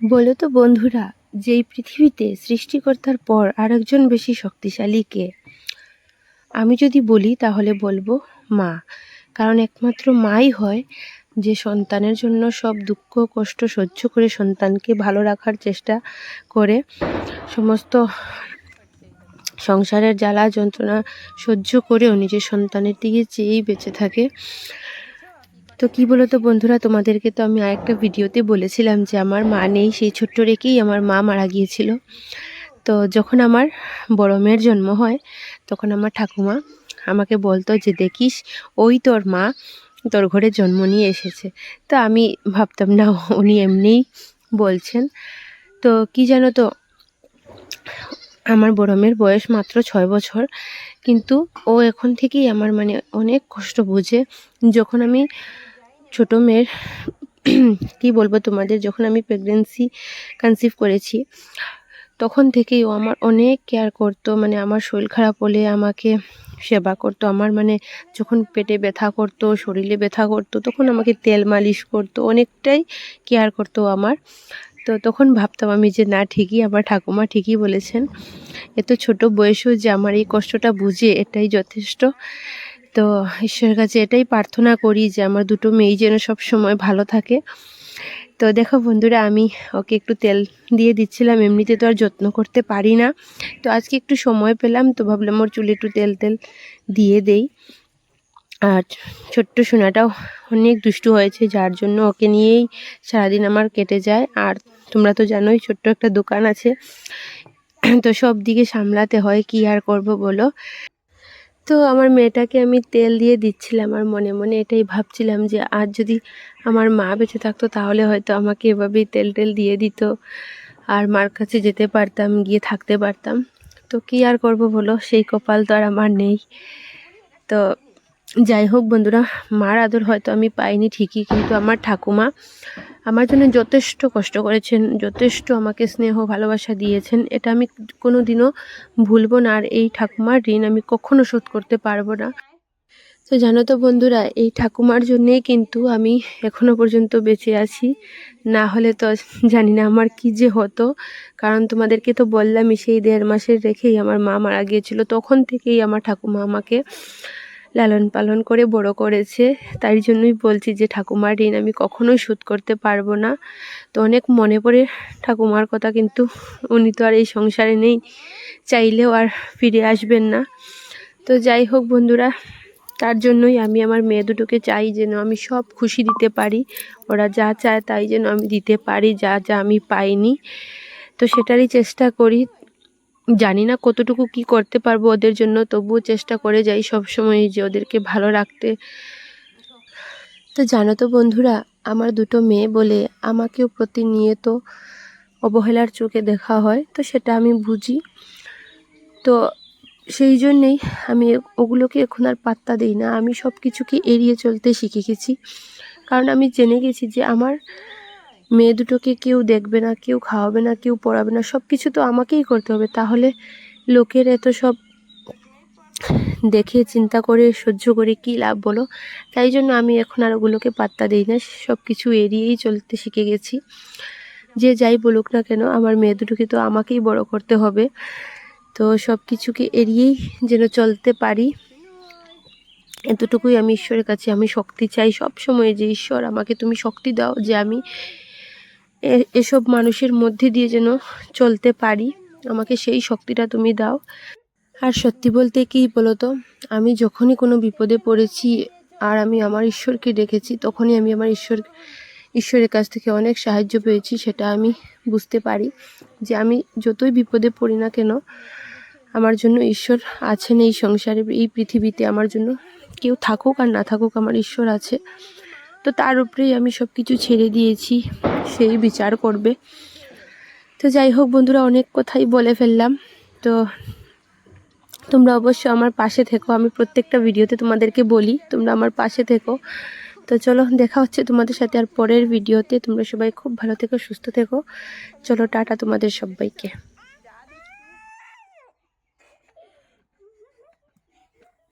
বলো তো বন্ধুরা, যেই পৃথিবীতে সৃষ্টিকর্তার পর আরেকজন বেশি শক্তিশালী কে? আমি যদি বলি, তাহলে বলব মা। কারণ একমাত্র মাই হয় যে সন্তানের জন্য সব দুঃখ, কষ্ট সহ্য করে সন্তানকে ভালো রাখার চেষ্টা করে। সমস্ত সংসারের জ্বালা যন্ত্রণা সহ্য করেও নিজের সন্তানের দিকে চেয়েই বেঁচে থাকে। তো কি বলো তো বন্ধুরা, তোমাদেরকে তো আমি আরেকটা ভিডিওতে বলেছিলাম যে আমার মা নেই, সেই ছোট্ট রেখেই আমার মা মারা গিয়েছিল। তো যখন আমার বড় মেয়ের জন্ম হয়, তখন আমার ঠাকুমা আমাকে বলতো যে, দেখিস, ওই তোর মা তোর ঘরে জন্ম নিয়ে এসেছে। তো আমি ভাবতাম, না, উনি এমনিই বলছেন। তো কি জানো তো আমার বড় মেয়ের বয়স মাত্র ছয় বছর। কিন্তু ও এখন থেকেই আমার মানে অনেক কষ্ট বোঝে। যখন আমি ছোট মেয়ের কি বলব তোমাদের, যখন আমি প্রেগনেন্সি কনসিভ করেছি, তখন থেকেই ও আমার অনেক কেয়ার করতো। মানে আমার শরীর খারাপ হলে আমাকে সেবা করতো। আমার মানে যখন পেটে ব্যথা করতো, শরীরে ব্যথা করতো, তখন আমাকে তেল মালিশ করতো। অনেকটাই কেয়ার করতো আমার। তো তখন ভাবতাম আমি যে, না, ঠিকই, আমার ঠাকুমা ঠিকই বলেছেন। এত ছোট বয়সেও যে আমার এই কষ্টটা বুঝে এটাই যথেষ্ট। তো ঈশ্বরের কাছে এটাই প্রার্থনা করি যে, আমার দুটো মেয়ে যেন সব সময় ভালো থাকে। তো দেখো বন্ধুরা, আমি ওকে একটু তেল দিয়ে দিচ্ছিলাম, এমনিতে তো আর যত্ন করতে পারি না। তো আজকে একটু সময় পেলাম, তো ভাবলাম ওর চুলে একটু তেল তেল দিয়ে দেই। আর ছোট্ট সোনাটাও অনেক দুষ্টু হয়েছে, যার জন্য ওকে নিয়েই সারাদিন আমার কেটে যায়। আর তোমরা তো জানোই ছোট্ট একটা দোকান আছে। তো সব দিকে সামলাতে হয়, কি আর করব বলো? তো আমার মেয়েটাকে আমি তেল দিয়ে দিচ্ছিলাম আর মনে মনে এটাই ভাবছিলাম যে, আজ যদি আমার মা বেঁচে থাকতো তাহলে হয়তো আমাকে এভাবেই তেল টেল দিয়ে দিত আর মার কাছে যেতে পারতাম, গিয়ে থাকতে পারতাম। তো কি আর করব বলো? সেই কপাল তো আর আমার নেই। তো যাই হোক বন্ধুরা, মার আদর হয়তো আমি পাইনি ঠিকই, কিন্তু আমার ঠাকুমা আমার জন্য যথেষ্ট কষ্ট করেছেন, যথেষ্ট আমাকে স্নেহ, ভালোবাসা দিয়েছেন। এটা আমি কোনো দিনও ভুলবো না। আর এই ঠাকুমার ঋণ আমি কখনো শোধ করতে পারব না। তো জানো তো বন্ধুরা, এই ঠাকুমার জন্যেই কিন্তু আমি এখনও পর্যন্ত বেঁচে আছি। না হলে তো জানি না আমার কি যে হতো। কারণ তোমাদেরকে তো বললামই, সেই দেড় মাসের রেখেই আমার মা মারা গিয়েছিল। তখন থেকেই আমার ঠাকুমা আমাকে লালন পালন করে বড় করেছে। তাই জন্যই বলছি যে, ঠাকুমার ঋণ আমি কখনোই শোধ করতে পারব না। তো অনেক মনে পড়ে ঠাকুমার কথা, কিন্তু উনি তো আর এই সংসারে নেই, চাইলেও আর ফিরে আসবেন না। তো যাই হোক বন্ধুরা, তার জন্যই আমি আমার মেয়ে দুটোকে চাই যেন আমি সব খুশি দিতে পারি। ওরা যা চায় তাই যেন আমি দিতে পারি, যা যা আমি পাইনি। তো সেটারই চেষ্টা করি। জানি না কতটুকু কি করতে পারব ওদের জন্য, তবুও চেষ্টা করে যাই সব সময় যে ওদেরকে ভালো রাখতে। তো জানো তো বন্ধুরা, আমার দুটো মেয়ে বলে আমাকেও প্রতিনিয়ত অবহেলার চোখে দেখা হয়, তো সেটা আমি বুঝি। তো সেই জন্যেই আমি ওগুলোকে এখন আর পাত্তা দিই না। আমি সব কিছুকে এড়িয়ে চলতে শিখে গেছি। কারণ আমি জেনে গেছি যে আমার মেয়ে দুটোকে কেউ দেখবে না, কেউ খাওয়াবে না, কেউ পড়াবে না সব কিছু তো আমাকেই করতে হবে। তাহলে লোকের এত সব দেখে, চিন্তা করে, সহ্য করে কি লাভ বলো? তাই জন্য আমি এখন আর ওগুলোকে পাত্তা দিই না সব কিছু এড়িয়েই চলতে শিখে গেছি। যে যাই বলুক না কেন, আমার মেয়ে দুটোকে তো আমাকেই বড় করতে হবে। তো সব কিছুকে এড়িয়েই যেন চলতে পারি। এতটুকুই আমি ঈশ্বরের কাছে আমি শক্তি চাই। সব সময় যে ঈশ্বর, আমাকে তুমি শক্তি দাও যে আমি এসব মানুষের মধ্যে দিয়ে যেন চলতে পারি। আমাকে সেই শক্তিটা তুমি দাও। আর সত্যি বলতে কি বলতো, আমি যখনই কোনো বিপদে পড়েছি আর আমি আমার ঈশ্বরকে ডেকেছি তখনই আমি আমার ঈশ্বর, ঈশ্বরের কাছ থেকে অনেক সাহায্য পেয়েছি, সেটা আমি বুঝতে পারি যে আমি যতই বিপদে পড়ি না কেন, আমার জন্য ঈশ্বর আছেন এই সংসারে, এই পৃথিবীতে আমার জন্য কেউ থাকুক আর না থাকুক আমার ঈশ্বর আছে। তো তার উপরেই আমি সব কিছু ছেড়ে দিয়েছি। সেই বিচার করবে। তো যাই হোক বন্ধুরা, অনেক কথাই বলে ফেললাম। তো তোমরা অবশ্য আমার পাশে থেকো। আমি প্রত্যেকটা ভিডিওতে তোমাদেরকে বলি, তোমরা আমার পাশে থেকো। তো চলো, দেখা হচ্ছে তোমাদের সাথে আর পরের ভিডিওতে। তোমরা সবাই খুব ভালো থেকো, সুস্থ থেকো। চলো, টাটা তোমাদের সবাইকে।